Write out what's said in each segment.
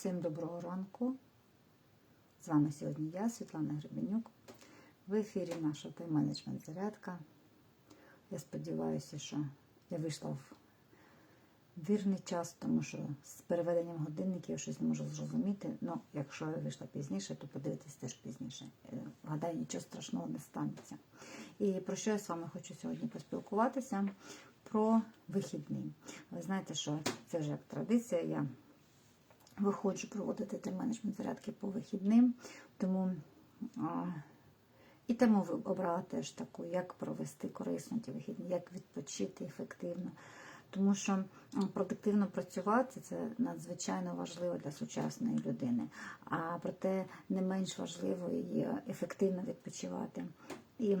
Всім доброго ранку. З вами сьогодні я, Світлана Гребенюк. В ефірі наша тайм-менеджмент зарядка. Я сподіваюся, що я вийшла в вірний час, тому що з переведенням годинників я щось не можу зрозуміти. Ну, якщо я вийшла пізніше, то подивитись теж пізніше. Е, Гадаю, нічого страшного не станеться. І про що я з вами хочу сьогодні поспілкуватися? Про вихідний. Ви знаєте, що це вже як традиція. Я виходжу проводити тайм-менеджмент зарядки по вихідним. Тому а, і тему обрала теж таку, як провести корисно ті вихідні, як відпочити ефективно. Тому що продуктивно працювати це надзвичайно важливо для сучасної людини. А проте не менш важливо і ефективно відпочивати. І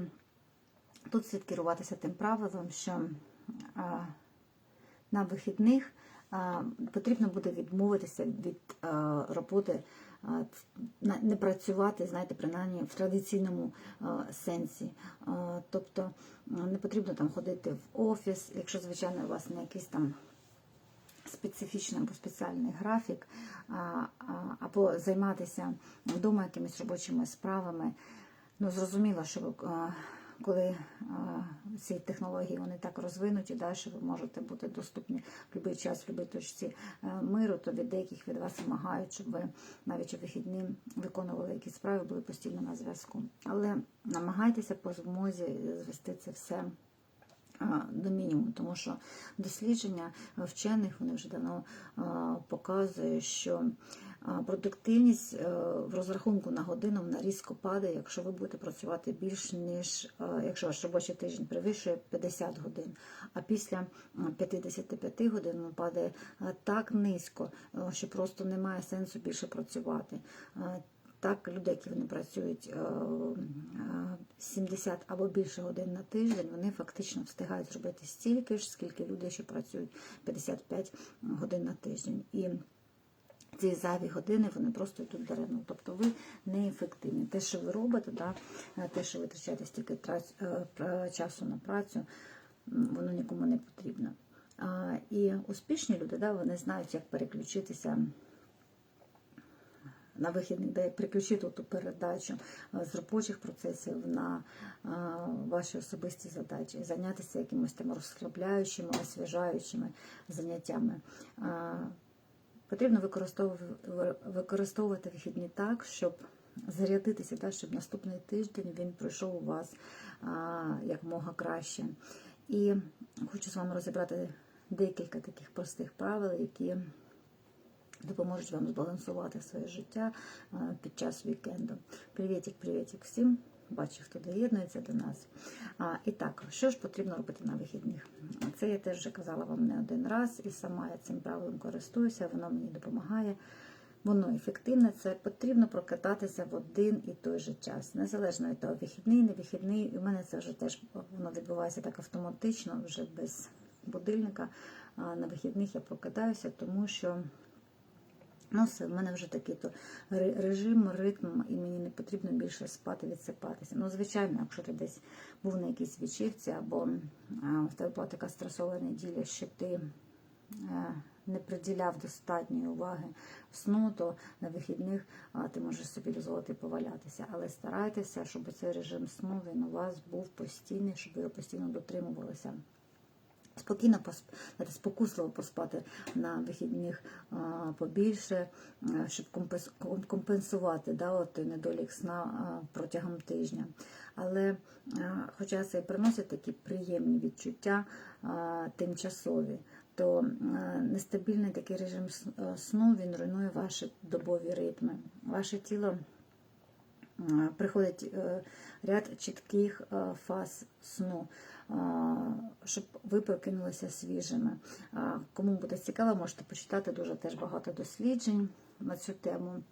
тут слід керуватися тим правилом, що на вихідних потрібно буде відмовитися від роботи, не працювати, знаєте, принаймні в традиційному сенсі. Тобто не потрібно там ходити в офіс, якщо, звичайно, у вас не якийсь там специфічний або спеціальний графік, або займатися вдома якимись робочими справами. Ну, зрозуміло, що коли ці технології вони так розвинуті, да, що ви можете бути доступні в будь-який час, в будь-якій точці е, миру, то від деяких від вас вимагають, щоб ви навіть у вихідні виконували якісь справи, були постійно на зв'язку. Але намагайтеся по змозі звести це все до мінімуму, тому що дослідження вчених вони вже давно а, показує, що продуктивність е, в розрахунку на годину вона різко падає, якщо ви будете працювати більш ніж е, якщо ваш робочий тиждень перевищує 50 годин, а після м, 55 годин він падає е, так низько, що просто немає сенсу більше працювати. Так, люди, які вони працюють е, е, 70 або більше годин на тиждень, вони фактично встигають зробити стільки ж, скільки люди, що працюють 55 годин на тиждень. І ці зайві години вони просто йдуть даремно. Тобто ви неефективні. Те, що ви робите, да, те, що ви витрачаєте стільки е, часу на працю, воно нікому не потрібно. І успішні люди, да, вони знають, як переключитися на вихідний день приключити ту передачу е, з робочих процесів на е, ваші особисті задачі, зайнятися якимось там розслабляючими, освіжаючими заняттями. Потрібно використовувати, вихідні так, щоб зарядитися, так, щоб наступний тиждень він пройшов у вас як мога краще. І хочу з вами розібрати декілька таких простих правил, які допоможуть вам збалансувати своє життя під час вікенду. Привітик, привітик всім. Бачу, хто доєднується до нас. А, і так, що ж потрібно робити на вихідних? Це я теж вже казала вам не один раз, і сама я цим правилом користуюся, воно мені допомагає. Воно ефективне, це потрібно прокататися в один і той же час. Незалежно від того, вихідний, не вихідний. В мене це вже теж воно відбувається так автоматично, вже без будильника. А на вихідних я прокатаюся, тому що Ну, все, в мене вже такий то режим, ритм, і мені не потрібно більше спати, відсипатися. Ну, звичайно, якщо ти десь був на якійсь вечірці, або а, в тебе була така стресова неділя, що ти е, не приділяв достатньої уваги сну, то на вихідних а, ти можеш собі дозволити повалятися. Але старайтеся, щоб цей режим сну він у вас був постійний, щоб його постійно дотримувалися. Спокійно спокусливо поспати на вихідних побільше, а, щоб компенс- компенсувати да, от, недолік сна протягом тижня. Але а, хоча це і приносить такі приємні відчуття а, тимчасові, то нестабільний такий режим сну він руйнує ваші добові ритми. Ваше тіло Е, приходить е, ряд чітких е, фаз сну, е, щоб ви прокинулися свіжими. Кому буде цікаво, можете почитати дуже теж багато досліджень на цю тему.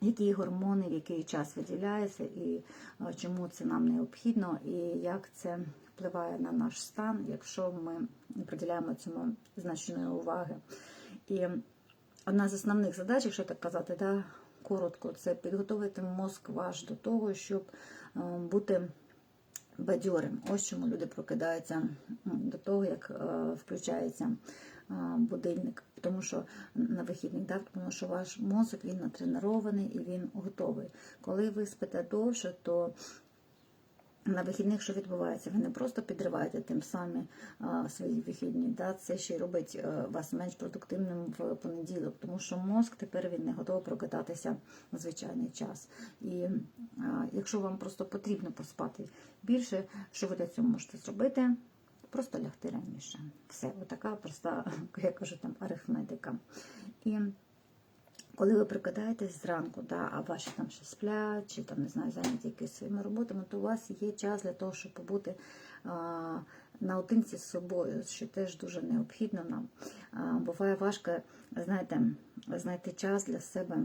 Які гормони в який час виділяються, і чому це нам необхідно, і як це впливає на наш стан, якщо ми приділяємо цьому значної уваги. І одна з основних задач, якщо так казати, да, коротко, це підготувати мозк ваш до того, щоб бути бадьорим. Ось чому люди прокидаються до того, як е, включається будильник, тому що на вихідних, да, тому що ваш мозок він натренований і він готовий. Коли ви спите довше, то на вихідних що відбувається? Ви не просто підриваєте тим самим свої вихідні, да? це ще й робить а, вас менш продуктивним в понеділок, тому що мозк тепер він не готовий прокидатися на звичайний час. І а, якщо вам просто потрібно поспати більше, що ви для цього можете зробити? Просто лягти раніше. Все, отака проста, як я кажу, там арифметика. І коли ви прикидаєтесь зранку, да, а ваші там ще сплять, чи там не знаю, зайняті якісь своїми роботами, то у вас є час для того, щоб побути а, наодинці з собою, що теж дуже необхідно нам. А, буває важко, знаєте, знайти час для себе.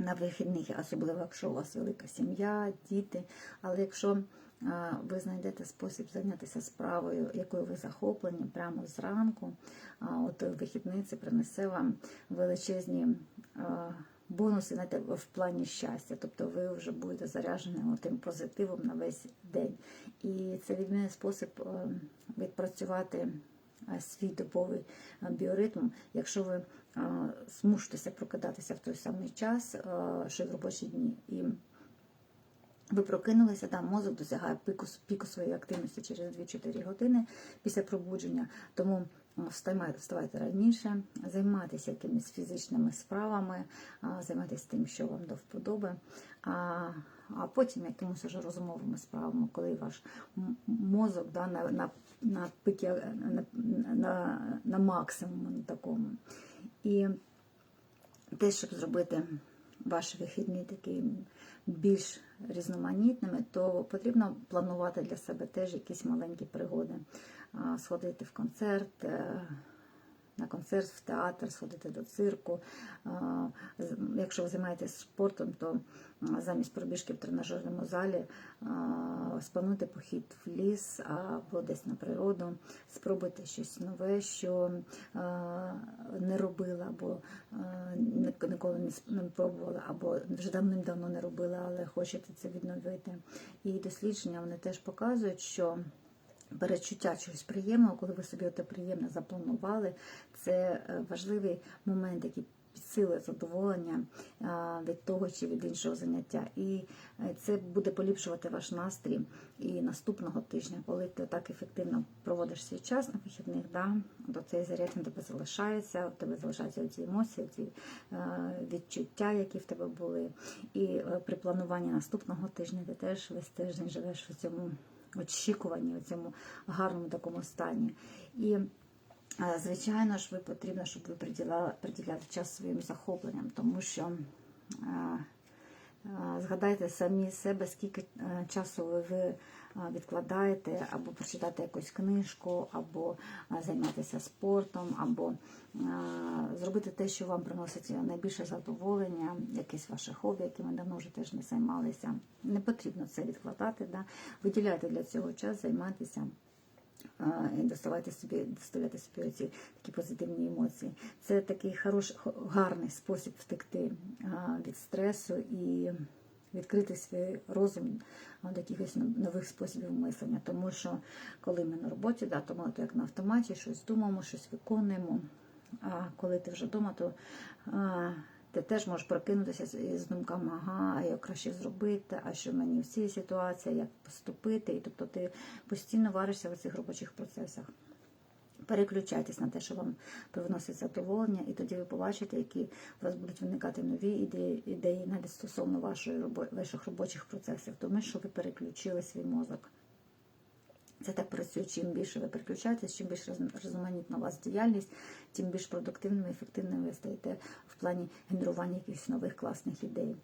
На вихідних, особливо якщо у вас велика сім'я, діти. Але якщо ви знайдете спосіб зайнятися справою, якою ви захоплені прямо зранку, от вихідний це принесе вам величезні бонуси в плані щастя. Тобто ви вже будете заряджені тим позитивом на весь день. І це відмінний спосіб відпрацювати свій добовий біоритм, якщо ви змушуєтеся прокидатися в той самий час, що й в робочі дні. І ви прокинулися, там мозок досягає піку, піку своєї активності через 2-4 години після пробудження. Тому вставайте, раніше, займайтеся якимись фізичними справами, займайтеся тим, що вам до вподоби. А, а потім якимось уже розумовими справами, коли ваш мозок да, на, на, на, пикі, на, на, на максимуму такому. І те, щоб зробити ваші вихідні такі більш різноманітними, то потрібно планувати для себе теж якісь маленькі пригоди. Сходити в концерт, е, на концерт, в театр, сходити до цирку. Якщо ви займаєтесь спортом, то замість пробіжки в тренажерному залі сплануйте похід в ліс або десь на природу, спробуйте щось нове, що не робила, або ніколи не пробувала, або вже давним-давно не робила, але хочете це відновити. І дослідження вони теж показують, що перечуття чогось приємного, коли ви собі те приємне запланували, це е, важливий момент, який підсилує задоволення від того чи від іншого заняття. І е, це буде поліпшувати ваш настрій і наступного тижня, коли ти так ефективно проводиш свій час на вихідних, да, то цей заряд на тебе залишається, у тебе залишаються ці емоції, ці е, відчуття, які в тебе були. І при плануванні наступного тижня ти теж весь тиждень живеш в цьому очікуванні, у цьому гарному такому стані. І е, звичайно ж, ви потрібно, щоб ви приділяли, приділяли час своїм захопленням, тому що е, згадайте самі себе, скільки е, часу ви, е, відкладаєте, або прочитати якусь книжку, або е, займатися спортом, або зробити те, що вам приносить найбільше задоволення, якесь ваше хобі, яким ви давно вже теж не займалися. Не потрібно це відкладати. Да? Виділяйте для цього час, займайтеся. І доставайте собі, доставляти собі ці такі позитивні емоції. Це такий хороший, гарний спосіб втекти від стресу і відкрити свій розум до якихось нових способів мислення. Тому що коли ми на роботі, да, то ми то як на автоматі щось думаємо, щось виконуємо. А коли ти вже вдома, то ти теж можеш прокинутися з, думками, ага, а як краще зробити, а що мені в цій ситуації, як поступити. І тобто ти постійно варишся в цих робочих процесах. Переключайтесь на те, що вам приносить задоволення, і тоді ви побачите, які у вас будуть виникати нові ідеї, ідеї навіть стосовно вашої ваших робочих процесів, тому що ви переключили свій мозок. Це так працює. Чим більше ви переключаєтесь, чим більш роз- різноманітна у вас діяльність, тим більш продуктивними і ефективними ви стаєте в плані генерування якихось нових класних ідей.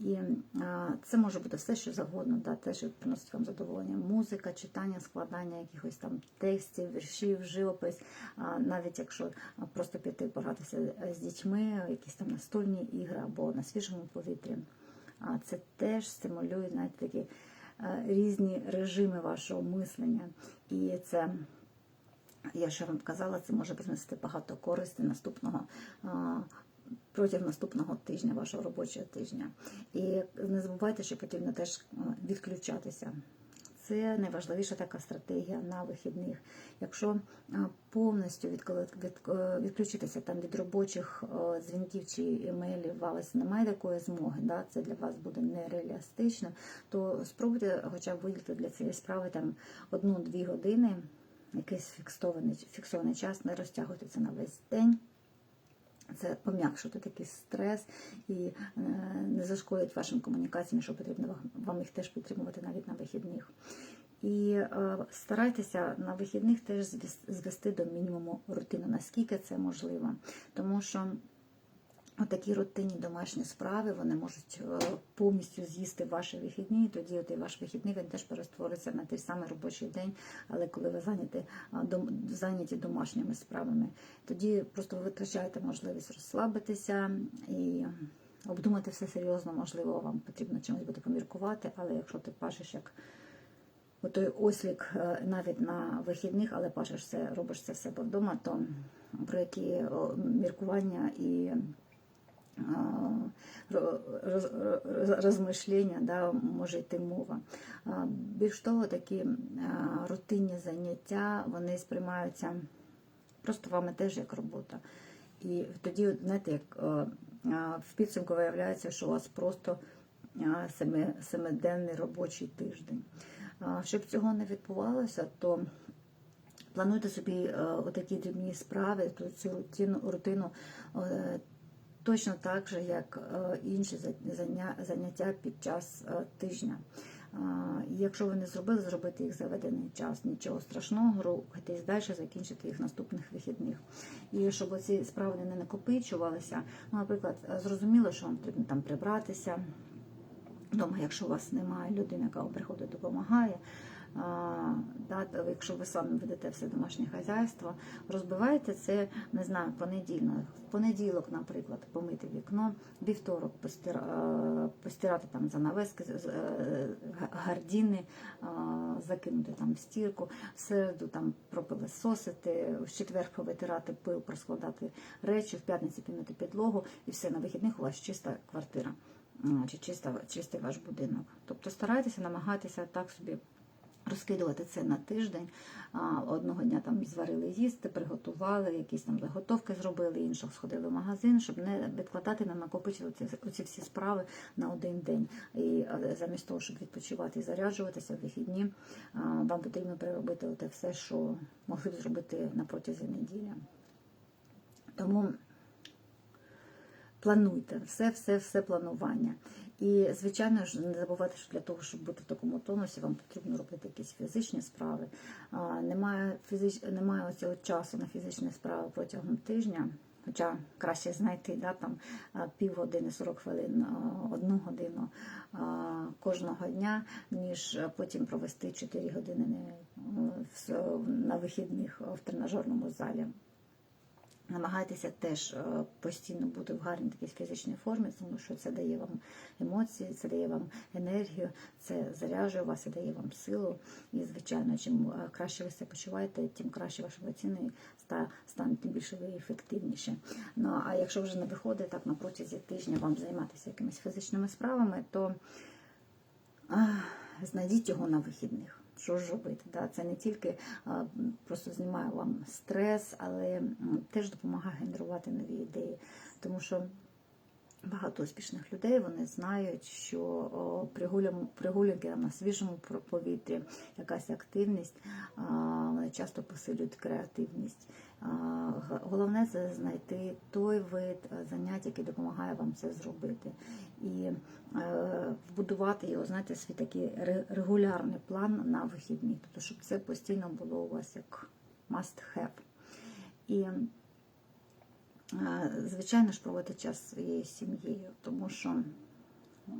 І а, це може бути все, що завгодно, да, те, що приносить вам задоволення. Музика, читання, складання якихось там текстів, віршів, живопис, а, навіть якщо просто піти погратися з дітьми, якісь там настольні ігри або на свіжому повітрі. А це теж стимулює знаєте, такі е, різні режими вашого мислення. І це, я ще вам казала, це може принести багато користі наступного. Протягом наступного тижня, вашого робочого тижня. І не забувайте, що потрібно теж е, відключатися. Це найважливіша така стратегія на вихідних. Якщо повністю відколи- від, е, відключитися там від робочих е, дзвінків чи емейлів, вас немає такої змоги, да, це для вас буде нереалістично, то спробуйте хоча б виділити для цієї справи там одну-дві години, якийсь фіксований, фіксований час, не розтягуйте це на весь день. Це пом'якшити такий стрес і е, не зашкодить вашим комунікаціям, що потрібно вам- їх теж підтримувати навіть на вихідних. І е, старайтеся на вихідних теж звести до мінімуму рутину, наскільки це можливо. Тому що Отакі рутинні домашні справи вони можуть е, повністю з'їсти ваші вихідні, і тоді от ваш вихідний він теж перетвориться на той самий робочий день, але коли ви зайняті, зайняті домашніми справами, тоді просто ви витрачаєте можливість розслабитися і обдумати все серйозно, можливо, вам потрібно чимось буде поміркувати, але якщо ти пашеш як той ослік е, навіть на вихідних, але пашеш все, робиш це в себе вдома, то про які міркування і розмишлення да, може йти мова. Більш того, такі рутинні заняття вони сприймаються просто вами теж як робота. І тоді, знаєте, як в підсумку виявляється, що у вас просто семиденний робочий тиждень. Щоб цього не відбувалося, то плануйте собі отакі дрібні справи, цю рутину, рутину е, точно так же, як е, інші заняття під час е, тижня. Якщо ви не зробили, зробити їх заведений час. Нічого страшного, рухайтесь далі, закінчити їх наступних вихідних. І щоб ці справи не накопичувалися, ну, наприклад, зрозуміло, що вам потрібно там прибратися, Дома, якщо у вас немає людини, яка вам приходить, допомагає. А, да, то якщо ви самі ведете все домашнє хазяйство, розбивайте це, не знаю, понедільно. В понеділок, наприклад, помити вікно, вівторок е, постирати там занавески, е, га- гардіни, закинути там в стірку, в середу там пропилесосити, в четвер повитирати пил, проскладати речі, в п'ятницю помити підлогу, і все, на вихідних у вас чиста квартира чи чистий ваш будинок. Тобто старайтеся, намагайтеся так собі розкидувати це на тиждень. Одного дня там зварили їсти, приготували, якісь там заготовки зробили, іншого сходили в магазин, щоб не відкладати, не накопичувати ці- оці всі справи на один день. І замість того, щоб відпочивати і заряджуватися в вихідні, вам потрібно переробити те все, що могли б зробити на протязі неділі. Тому плануйте все, все, все планування. І, звичайно ж, не забувайте, що для того, щоб бути в такому тонусі, вам потрібно робити якісь фізичні справи. Немає, фізич... немає цього часу на фізичні справи протягом тижня. Хоча краще знайти да, там, півгодини, 40 хвилин, одну годину кожного дня, ніж потім провести 4 години на вихідних в тренажерному залі. Намагайтеся теж е, постійно бути в гарній такій фізичній формі, тому що це дає вам емоції, це дає вам енергію, це заряджує вас і дає вам силу. І, звичайно, чим е, краще ви себе почуваєте, тим краще ваші емоційний ста- стане, тим більше ви ефективніше. Ну а якщо вже не виходить так на протязі тижня вам займатися якимись фізичними справами, то знайдіть його на вихідних. Що ж робити? Да? Це не тільки а, просто знімає вам стрес, але теж допомагає генерувати нові ідеї. Тому що багато успішних людей вони знають, що прогулянки на свіжому повітрі, якась активність, часто посилюють креативність. Головне це знайти той вид занять, який допомагає вам це зробити. І е, вбудувати його, знаєте, свій такий регулярний план на вихідні, тобто, щоб це постійно було у вас як must have. І звичайно ж проводити час зі своєю сім'єю, тому що е,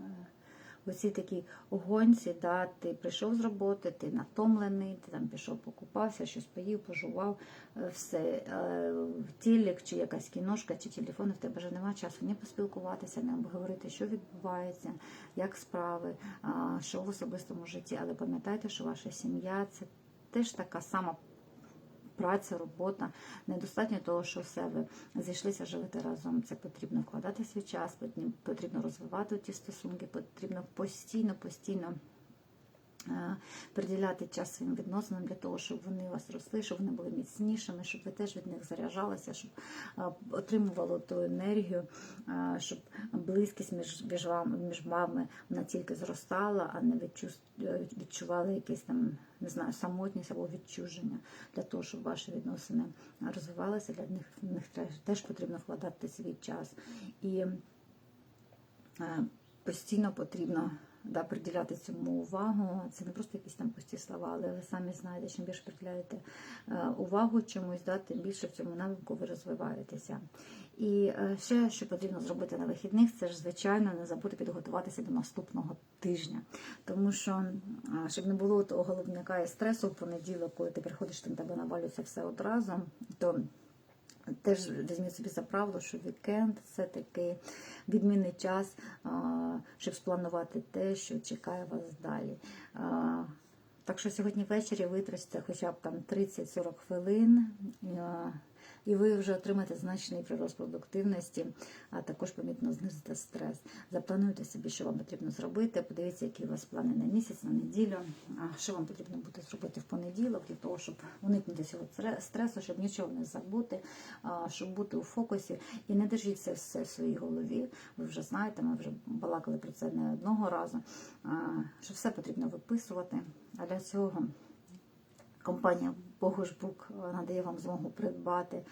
оці такі гонці, да, ти прийшов з роботи, ти натомлений, ти там пішов, покупався, щось поїв, пожував, е, все, е, тілік, чи якась кіношка, чи телефон, в тебе вже немає часу ні поспілкуватися, не обговорити, що відбувається, як справи, що в особистому житті. Але пам'ятайте, що ваша сім'я це теж така сама праця, робота. Недостатньо того, що все ви зійшлися живете разом. Це потрібно вкладати свій час, потрібно- розвивати ті стосунки, потрібно постійно, постійно е, приділяти час своїм відносинам для того, щоб вони у вас росли, щоб вони були міцнішими, щоб ви теж від них заряджалися, щоб е, отримувало ту енергію, е, щоб близькість між, між, вами, між вами вона тільки зростала, а не відчу- відчували якісь там, не знаю, самотність або відчуження. Для того, щоб ваші відносини розвивалися, для них, в них теж, потрібно вкладати свій час. І е, постійно потрібно да, приділяти цьому увагу. Це не просто якісь там пусті слова, але ви самі знаєте, чим більше приділяєте е, увагу чомусь, да, тим більше в цьому навику ви розвиваєтеся. І е, ще що потрібно зробити на вихідних, це ж звичайно не забути підготуватися до наступного тижня. Тому що щоб не було того головника і стресу в понеділок, коли ти приходиш, там тебе навалюється все одразу, то Теж візьміть собі за правило, що вікенд це такий відмінний час, щоб спланувати те, що чекає вас далі. Так що сьогодні ввечері витратьте хоча б там 30-40 хвилин, і ви вже отримаєте значний прирост продуктивності, а також помітно знизите стрес. Заплануйте собі, що вам потрібно зробити. Подивіться, які у вас плани на місяць, на неділю. Що вам потрібно буде зробити в понеділок для того, щоб уникнути цього стресу, щоб нічого не забути, щоб бути у фокусі. І не держіть це все в своїй голові. Ви вже знаєте, ми вже балакали про це не одного разу. Що все потрібно виписувати. А для цього компанія Богушбук надає вам змогу придбати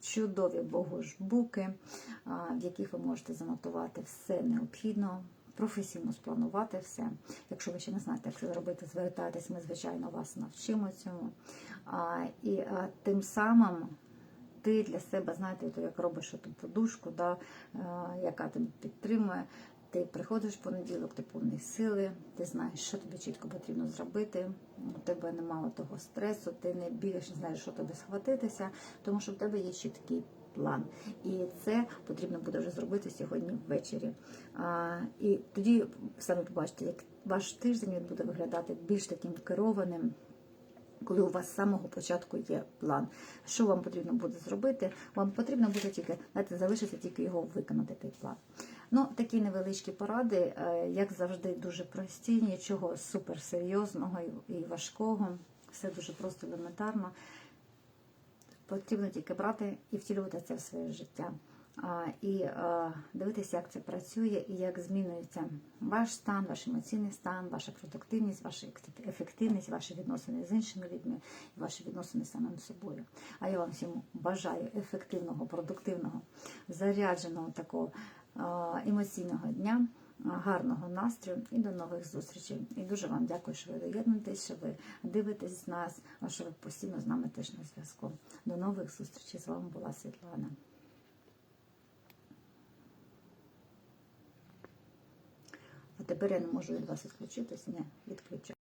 чудові Богушбуки, а, в яких ви можете занотувати все необхідно. Професійно спланувати все. Якщо ви ще не знаєте, як це зробити, звертайтесь, ми, звичайно, вас навчимо цьому. І тим самим ти для себе, знаєте, то як робиш ту подушку, да, е, яка тебе підтримує. Ти приходиш в понеділок, ти повний сили, ти знаєш, що тобі чітко потрібно зробити. У тебе немає того стресу, ти не бігаєш, не знаєш, що тобі схватитися, тому що в тебе є чіткий план. І це потрібно буде вже зробити сьогодні ввечері. А, і тоді самі побачите, як ваш тиждень буде виглядати більш таким керованим коли у вас з самого початку є план. Що вам потрібно буде зробити? Вам потрібно буде тільки знаєте, залишиться тільки його виконати той план. Ну, такі невеличкі поради, е, як завжди, дуже прості, нічого суперсерйозного і- важкого. Все дуже просто елементарно. Потрібно тільки брати і втілювати це в своє життя. І дивитися, як це працює і як змінюється ваш стан, ваш емоційний стан, ваша продуктивність, ваша ефективність, ваші відносини з іншими людьми і ваші відносини з самим собою. А я вам всім бажаю ефективного, продуктивного, зарядженого такого емоційного дня. Гарного настрою і до нових зустрічей. І дуже вам дякую, що ви доєднуєтесь, що ви дивитесь нас, а що ви постійно з нами теж на зв'язку. До нових зустрічей. З вами була Світлана. А тепер я не можу від вас відключитись. Ні, відключаю.